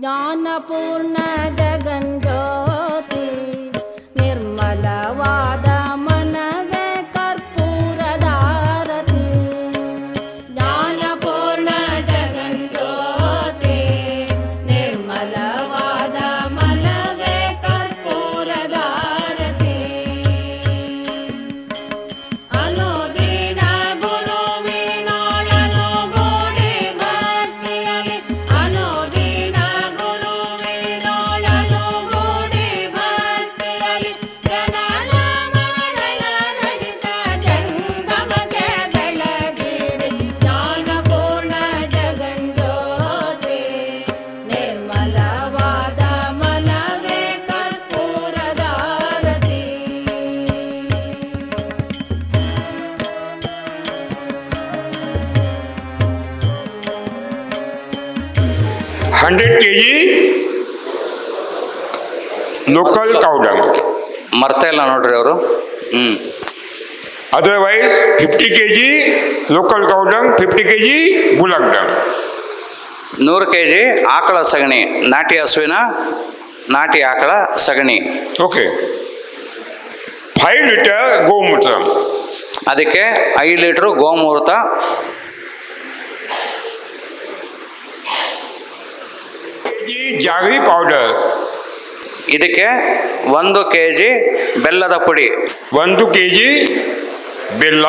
ஞான hundred K G local dung. ಮರ್ತಾ ಇಲ್ಲ ನೋಡ್ರಿ ಅವರು. ಹ್ಞೂ otherwise fifty K G local cow fifty K G ಗುಲಾಬ್ ಡಂಗ್ ನೂರು ಕೆ ಜಿ ಆಕಳ ಸಗಣಿ ನಾಟಿ ಹಸುವಿನ ನಾಟಿ ಆಕಳ ಸಗಣಿ. ಓಕೆ ಫೈವ್ ಲೀಟರ್ ಗೋಮೂತ್ರ. ಅದಕ್ಕೆ ಐದು ಲೀಟ್ರ್ ಗೋಮೂತ್ರ ಜಿ ಜಾಗರಿ ಪೌಡರ್ ಇದಕ್ಕೆ ಒಂದು ಕೆ ಜಿ ಬೆಲ್ಲದ ಪುಡಿ. ಒಂದು ಕೆ ಜಿ ಬೆಲ್ಲ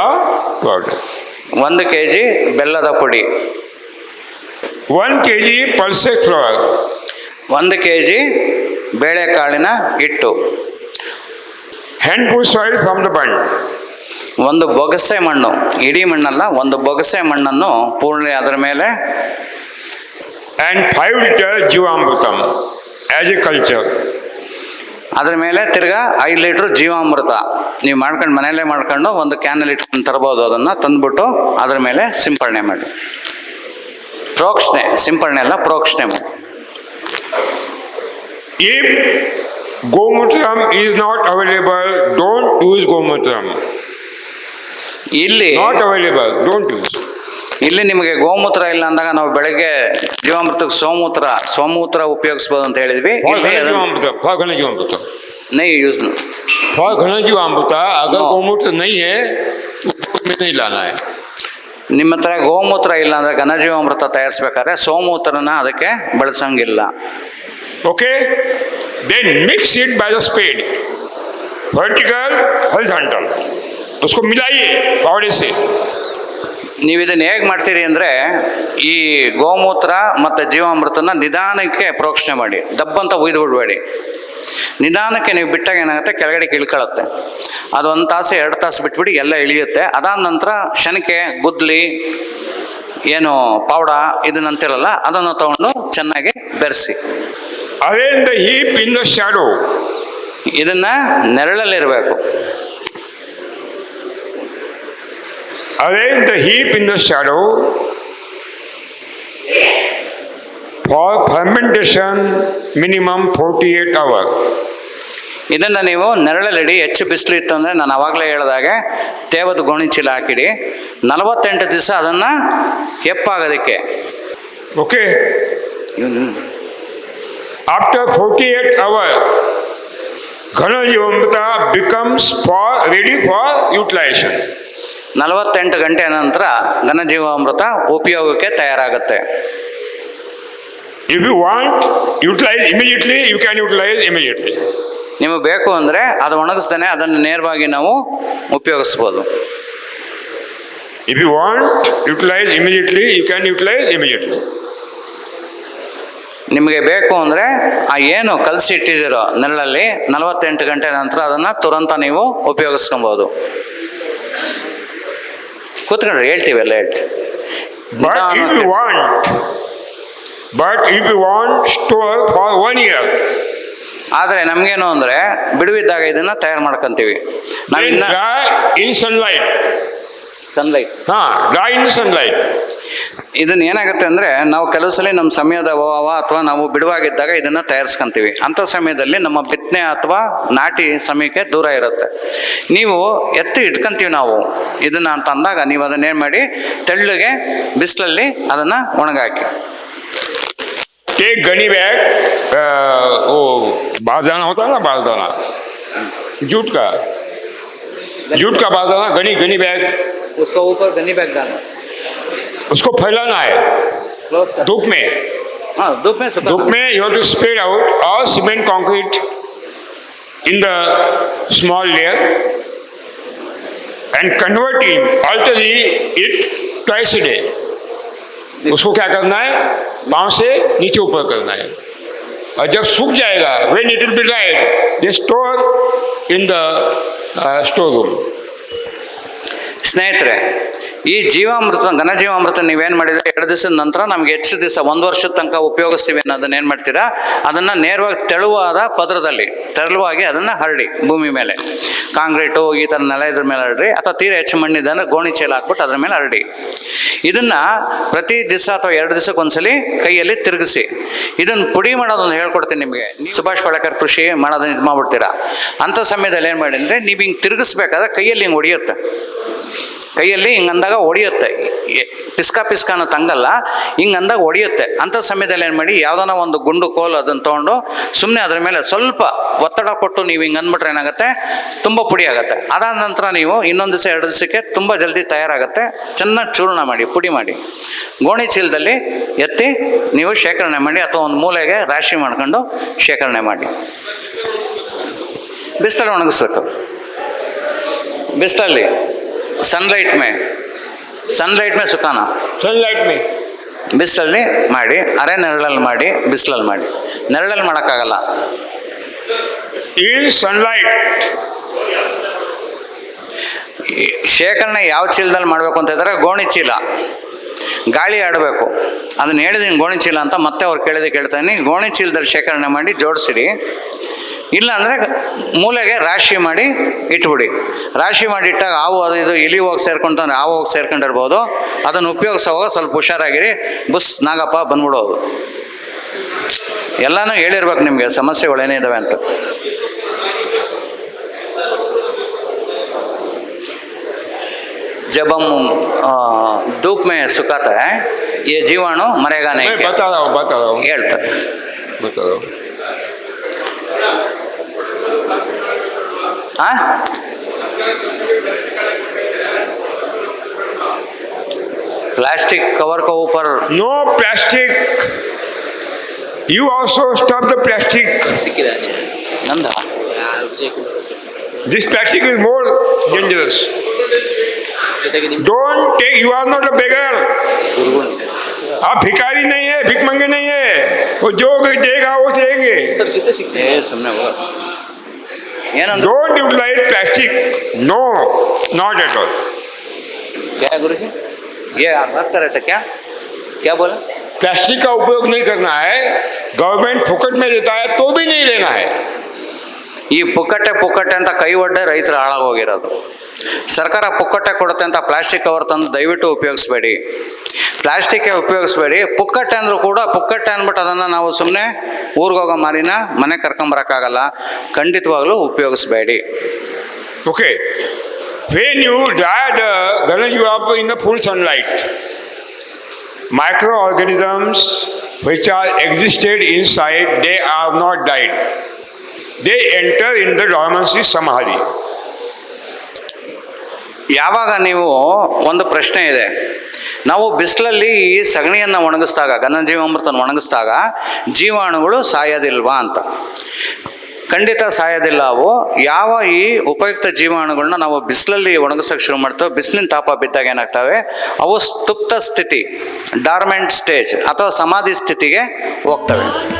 ಪೌಡರ್ ಒಂದು ಕೆ ಜಿ ಬೆಲ್ಲದ ಪುಡಿ. One K G pulse flour ಒಂದು ಕೆ ಜಿ ಬೇಳೆಕಾಳಿನ ಹಿಟ್ಟು. Hand soil from the bund ಒಂದು ಬೊಗಸೆ ಮಣ್ಣು. ಇಡೀ ಮಣ್ಣಲ್ಲ ಒಂದು ಬೊಗಸೆ ಮಣ್ಣನ್ನು ಪೂರ್ಣ ಅದರ ಮೇಲೆ and 5 liter jivamrutam as a culture. ಅದ್ರ ಮೇಲೆ ತಿರ್ಗಾ ಐದು ಲೀಟ್ರ್ ಜೀವಾಮೃತ ನೀವು ಮಾಡ್ಕೊಂಡು ಮನೆಯಲ್ಲೇ ಮಾಡ್ಕೊಂಡು ಒಂದು ಕ್ಯಾನಲ್ಲಿ ಇಟ್ಕೊಂಡು ತರ್ಬೋದು ಅದನ್ನು ತಂದ್ಬಿಟ್ಟು ಅದ್ರ ಮೇಲೆ ಸಿಂಪರಣೆ ಮಾಡಿ. ಪ್ರೋಕ್ಷಣೆ ಸಿಂಪರಣೆ ಅಲ್ಲ ಪ್ರೋಕ್ಷಣೆ ಮಾಡಿ. If gomutram is not available don't use gomutram ಇಲ್ಲಿ ನಾಟ್ ಅವೈಲೇಬಲ್ ಡೋಂಟ್ use. ಇಲ್ಲಿ ನಿಮಗೆ ಗೋಮೂತ್ರ ಇಲ್ಲ ಅಂದಾಗ ನಾವು ಬೆಳಗ್ಗೆ ಜೀವಾಮೃತಕ್ಕೆ ಸೋಮೂತ್ರ ಸೋಮೂತ್ರ ಉಪಯೋಗಿಸ್ಬೋದು ಅಂತ ಹೇಳಿದ್ವಿ for ಇಲ್ಲಿ ghana ಅದನ್ನ- जीवामृत for ghana जीवामृत नहीं यूज for ghana जीवामृत अगर No. गोमूत्र नहीं है तो उसमें नहीं लाना है ನಿಮ್ಮ ಹತ್ರ ಗೋಮೂತ್ರ ಇಲ್ಲ ಅಂದ್ರೆ ಘನಜೀವಾಮೃತ ತಯಾರಿಸ್ಬೇಕಾದ್ರೆ ಸೋಮೂತ್ರನ ಅದಕ್ಕೆ ಬಳಸಂಗಿಲ್ಲ okay then mix it by the spade vertical horizontal उसको मिलाइए पावड़े से ನೀವು ಇದನ್ನು ಹೇಗೆ ಮಾಡ್ತೀರಿ ಅಂದರೆ ಈ ಗೋಮೂತ್ರ ಮತ್ತು ಜೀವಾಮೃತನ ನಿಧಾನಕ್ಕೆ ಪ್ರೋಕ್ಷಣೆ ಮಾಡಿ ದಬ್ಬಂತ ಒಯ್ದು ಬಿಡಬೇಡಿ. ನಿಧಾನಕ್ಕೆ ನೀವು ಬಿಟ್ಟಾಗ ಏನಾಗುತ್ತೆ? ಕೆಳಗಡೆ ಇಳ್ಕೊಳ್ಳುತ್ತೆ ಅದು ಒಂದು ತಾಸು ಎರಡು ತಾಸು ಬಿಟ್ಬಿಟ್ಟು ಎಲ್ಲ ಇಳಿಯುತ್ತೆ. ಅದಾದ ನಂತರ ಶನಕೆ ಗುದ್ಲಿ ಏನು ಪೌಡ ಇದನ್ನಂತಿರಲ್ಲ ಅದನ್ನು ತಗೊಂಡು ಚೆನ್ನಾಗಿ ಬೆರೆಸಿ. ಅದೇ ಇಂದ ಹೀಪ್ ಇಂದ ಶ್ಯಾಡೋ shadow ಇದನ್ನ ನೆರಳಲ್ಲಿರಬೇಕು. arrange the heap in the shadow for fermentation minimum 48 hours ಇದನ್ನು ನೀವು ನೆರಳಲ್ಲಿಡಿ ಹೆಚ್ಚು ಬಿಸಿಲು ಇತ್ತು ಅಂದರೆ ನಾನು ಅವಾಗಲೇ ಹೇಳಿದಾಗೆ ತೇವದ ಗೋಣಿ ಚೀಲ ಹಾಕಿಡಿ ನಲವತ್ತೆಂಟು ದಿವಸ ಅದನ್ನು ಹೆಪ್ಪಾಗೋದಕ್ಕೆ okay ಇವ್ನು after 48 hours ghana jivamrita becomes for ready for utilization ನಲವತ್ತೆಂಟು ಗಂಟೆ ನಂತರ ಘನಜೀವಾಮೃತ ಉಪಯೋಗಕ್ಕೆ ತಯಾರಾಗುತ್ತೆ. If you want utilise immediately you can utilise immediately ನಿಮಗೆ ಬೇಕು ಅಂದರೆ ಅದು ಒಣಗಿಸ್ತಾನೆ ಅದನ್ನು ನೇರವಾಗಿ ನಾವು ಉಪಯೋಗಿಸ್ಬೋದು. If you want utilise immediately you can utilise immediately ನಿಮಗೆ ಬೇಕು ಅಂದರೆ ಆ ಏನು ಕಲಸಿ ಇಟ್ಟಿದ್ದೀರೋ ನೆರಳಲ್ಲಿ ನಲವತ್ತೆಂಟು ಗಂಟೆ ನಂತರ ಅದನ್ನು ತುರಂತ ನೀವು ಉಪಯೋಗಿಸ್ಕೊಬೋದು. ಕೂತ್ಕೊಂಡ್ರೆ ಹೇಳ್ತೀವಿ ಲೇಟ್ ಹೇಳ್ತೀವಿ. ಬಿ ವಾಂಟ್ ಬಟ್ ಇಯರ್ ಆದರೆ ನಮಗೇನು ಅಂದ್ರೆ ಬಿಡುವಿದ್ದಾಗ ಇದನ್ನ ತಯಾರು ಮಾಡ್ಕೊಂತೀವಿ. ನಾವಿನ್ನ ಇನ್ ಹಾ ಲೈಟ್ ಸನ್ ಇನ್ ಸನ್ಲೈಟ್ ಇದನ್ನ ಏನಾಗುತ್ತೆ ಅಂದರೆ ನಾವು ಕೆಲವು ಸಲ ನಮ್ಮ ಸಮಯದ ಅಭಾವ ಅಥವಾ ನಾವು ಬಿಡುವಾಗಿದ್ದಾಗ ಇದನ್ನು ತಯಾರಿಸ್ಕೊಂತೀವಿ ಅಂಥ ಸಮಯದಲ್ಲಿ ನಮ್ಮ ಬಿತ್ತನೆ ಅಥವಾ ನಾಟಿ ಸಮಯಕ್ಕೆ ದೂರ ಇರುತ್ತೆ ನೀವು ಎತ್ತಿ ಇಟ್ಕೊಂತೀವಿ ನಾವು ಇದನ್ನು ಅಂತ ಅಂದಾಗ ನೀವು ಅದನ್ನೇನು ಮಾಡಿ ತೆಳ್ಳಗೆ ಬಿಸಿಲಲ್ಲಿ ಅದನ್ನು ಒಣಗಾಕಿ एक गनी बैग अ, वो बारदाना होता है ना बारदाना जूट का जूट का बारदाना गनी गनी बैग उसका ऊपर गनी बैग डालना उसको फैलाना है क्लोज कर धूप में हाँ धूप में धूप में you have to spread out और cement concrete in the small layer and converting altering it twice a day उसको क्या करना है पाँव से नीचे ऊपर करना है और जब सूख जाएगा when it will be dried they store in the uh, store room ಸ್ನೇಹಿತರೆ ಈ ಜೀವಾಮೃತ ಘನಜೀವಾಮೃತ ನೀವೇನು ಮಾಡಿದ್ರೆ ಎರಡು ದಿವಸದ ನಂತರ ನಮ್ಗೆ ಹೆಚ್ಚು ದಿವಸ, ಒಂದು ವರ್ಷದ ತನಕ ಉಪಯೋಗಿಸ್ತೀವಿ ಅನ್ನೋದನ್ನ ಏನು ಮಾಡ್ತೀರಾ? ಅದನ್ನು ನೇರವಾಗಿ ತೆಳುವಾದ ಪದರದಲ್ಲಿ, ತೆರಳುವಾಗಿ ಅದನ್ನು ಹರಡಿ, ಭೂಮಿ ಮೇಲೆ. ಕಾಂಕ್ರೀಟು, ಈ ಥರ ನೆಲ ಇದ್ರ ಮೇಲೆ ಹರಡಿ, ಅಥವಾ ತೀರ ಹೆಚ್ಚು ಮಣ್ಣಿದೆ ಗೋಣಿ ಚೀಲ ಹಾಕ್ಬಿಟ್ಟು ಅದ್ರ ಮೇಲೆ ಹರಡಿ. ಇದನ್ನ ಪ್ರತಿ ದಿವಸ ಅಥವಾ ಎರಡು ದಿವಸಕ್ಕೆ ಒಂದ್ಸಲಿ ಕೈಯಲ್ಲಿ ತಿರುಗಿಸಿ. ಇದನ್ನ ಪುಡಿ ಮಾಡೋದನ್ನು ಹೇಳ್ಕೊಡ್ತೀನಿ ನಿಮಗೆ. ಸುಭಾಷ್ ಪಳಕರ್ ಕೃಷಿ ಮಾಡೋದನ್ನ ಇದು ಮಾಡ್ಬಿಡ್ತೀರಾ? ಅಂಥ ಸಮಯದಲ್ಲಿ ಏನು ಮಾಡಿ ಅಂದರೆ ನೀವು ಹಿಂಗೆ ತಿರುಗಿಸ್ಬೇಕಾದ್ರೆ ಕೈಯಲ್ಲಿ ಹಿಂಗೆ ಹೊಡಿಯುತ್ತೆ ಕೈಯಲ್ಲಿ ಹಿಂಗಂದಾಗ ಎ- ಪಿಸ್ಕ ಪಿಸ್ಕ ಅನ್ನೋ ತಂಗಲ್ಲ, ಹಿಂಗಂದಾಗ ಅಂದಾಗ ಹೊಡಿಯುತ್ತೆ ಅಂಥ ಸಮಯದಲ್ಲಿ ಏನು ಮಾಡಿ, ಯಾವ್ದಾನ ಒಂದು ಗುಂಡು ಕೋಲು ಅದನ್ನು ತೊಗೊಂಡು ಸುಮ್ಮನೆ ಅದ್ರ ಮೇಲೆ ಸ್ವಲ್ಪ ಒತ್ತಡ ಕೊಟ್ಟು ನೀವು ಹಿಂಗೆ ಅಂದ್ಬಿಟ್ರೆ ಏನಾಗುತ್ತೆ? ತುಂಬ ಪುಡಿ ಆಗುತ್ತೆ. ಅದಾದ ನಂತರ ನೀವು ಇನ್ನೊಂದು ದಿವಸ, ಎರಡು ದಿವಸಕ್ಕೆ ತುಂಬ ಜಲ್ದಿ ತಯಾರಾಗುತ್ತೆ. ಚೆನ್ನಾಗಿ ಚೂರ್ಣ ಮಾಡಿ, ಪುಡಿ ಮಾಡಿ. ಗೋಣಿ ಚೀಲದಲ್ಲಿ ಎತ್ತಿ ನೀವು ಶೇಖರಣೆ ಮಾಡಿ ಅಥವಾ ಒಂದು ಮೂಲೆಗೆ ರಾಶಿ ಮಾಡ್ಕೊಂಡು ಶೇಖರಣೆ ಮಾಡಿ. ಬಿಸಿಲಲ್ಲಿ ಒಣಗಿಸ್ಬೇಕು. ಬಿಸಿಲಲ್ಲಿ ಸನ್ಲೈಟ್ ಮೇ. ಸನ್ಲೈಟ್ ಮೇ ಸುಖಾನ. ಸನ್ಲೈಟ್ ಮೇ. ಬಿಸಿಲಲ್ಲಿ ಮಾಡಿ ಅರೆ ನೆರಳಲ್ಲಿ ಮಾಡಿ ಬಿಸಿಲಲ್ಲಿ ಮಾಡಿ. ನೆರಳಲ್ಲಿ ಮಾಡೋಕ್ಕಾಗಲ್ಲ. ಈ ಸನ್ಲೈಟ್ ಶೇಖರಣೆ ಯಾವ ಚೀಲದಲ್ಲಿ ಮಾಡಬೇಕು ಅಂತ ಇದ್ದಾರೆ ಗೋಣಿ ಚೀಲ. ಗಾಳಿ ಆಡಬೇಕು. ಅದನ್ನು ಹೇಳಿದೀನಿ ಗೋಣಿ ಚೀಲ ಅಂತ ಮತ್ತೆ ಅವ್ರು ಕೇಳಿದೆ ಕೇಳ್ತಾನೆ. ಗೋಣಿ ಚೀಲದಲ್ಲಿ ಶೇಖರಣೆ ಮಾಡಿ ಜೋಡಿಸಿಡಿ. ಇಲ್ಲ ಅಂದರೆ ಮೂಲೆಗೆ ರಾಶಿ ಮಾಡಿ ಇಟ್ಬಿಡಿ ರಾಶಿ ಮಾಡಿ ಇಟ್ಟಾಗ ಹಾವು ಅದು ಇದು ಇಲಿ ಹೋಗಿ ಸೇರ್ಕೊಂಡ್ರೆ ಹಾವು ಹೋಗಿ ಸೇರ್ಕೊಂಡಿರ್ಬೋದು ಅದನ್ನು ಉಪಯೋಗಿಸೋವಾಗ ಸ್ವಲ್ಪ ಹುಷಾರಾಗಿರಿ ಬುಸ್ ನಾಗಪ್ಪ ಬಂದ್ಬಿಡೋದು ಎಲ್ಲನೂ ಹೇಳಿರ್ಬೇಕು ನಿಮಗೆ ಸಮಸ್ಯೆಗಳು ಏನಿದಾವೆ ಅಂತ जब हम आ, धूप में सुखाता है ये जीवाणु मरेगा नहीं मैं बता रहा हूँ बता रहा हूँ ಹೇಳ್ತಾರೆ बता रहा हूँ प्लास्टिक कवर का ऊपर। No plastic you also stop the plastic this plastic is more dangerous don't take you are not a beggar आप भिखारी नहीं है भिख नहीं है। वो जो देगा वो देंगे। सब जीते सीखते हैं सामने ಏನಂದ್ರು don't utilize plastic no not at all क्या है गुरु जी ये आप बात कर रहे थे क्या क्या बोला प्लास्टिक का उपयोग नहीं करना है गवर्नमेंट फुकट में देता है तो भी नहीं लेना है ಈ ಪುಕ್ಕಟ್ಟೆ ಪುಕ್ಕಟ್ಟೆ ಅಂತ ಕೈ ಒಡ್ಡೆ ರೈತರು ಹಾಳಾಗೋಗಿರೋದು ಸರ್ಕಾರ ಪುಕ್ಕಟ್ಟೆ ಕೊಡುತ್ತೆ ಅಂತ ಪ್ಲಾಸ್ಟಿಕ್ ಕವರ್ ತಂದು ದಯವಿಟ್ಟು ಉಪಯೋಗಿಸ್ಬೇಡಿ ಪ್ಲಾಸ್ಟಿಕ್ ಉಪಯೋಗಿಸ್ಬೇಡಿ. ಪುಕ್ಕಟ್ಟೆ ಅಂದರೂ ಕೂಡ ಪುಕ್ಕಟ್ಟೆ ಅಂದ್ಬಿಟ್ಟು ಅದನ್ನು ನಾವು ಸುಮ್ಮನೆ ಊರಿಗೋಗೋ ಮಾರಿನ ಮನೆ ಕರ್ಕೊಂಬರೋಕ್ಕಾಗಲ್ಲ. ಖಂಡಿತವಾಗ್ಲೂ ಉಪಯೋಗಿಸ್ಬೇಡಿ. Okay when you dad Gana you up in the full sunlight microorganisms which are existed inside they are not died they enter in the dormancy ಸಮಾಧಿ ಯಾವಾಗ ನೀವು ಒಂದು ಪ್ರಶ್ನೆ ಇದೆ. ನಾವು ಬಿಸಿಲಲ್ಲಿ ಈ ಸಗಣಿಯನ್ನು ಒಣಗಿಸಿದಾಗ ಘನಜೀವಾಮೃತನ ಒಣಗಿಸಿದಾಗ ಜೀವಾಣುಗಳು ಸಾಯೋದಿಲ್ವಾ ಅಂತ. ಖಂಡಿತ ಸಾಯೋದಿಲ್ಲ ಅವು. ಯಾವ ಈ ಉಪಯುಕ್ತ ಜೀವಾಣುಗಳನ್ನ ನಾವು ಬಿಸಿಲಲ್ಲಿ ಒಣಗಿಸೋಕೆ ಶುರು ಮಾಡ್ತೇವೆ, ಬಿಸಿಲಿನ ತಾಪ ಬಿದ್ದಾಗ ಏನಾಗ್ತವೆ? ಅವು ಸ್ತುಪ್ತ ಸ್ಥಿತಿ, ಡಾರ್ಮೆಂಟ್ ಸ್ಟೇಜ್ ಅಥವಾ ಸಮಾಧಿ ಸ್ಥಿತಿಗೆ ಹೋಗ್ತವೆ.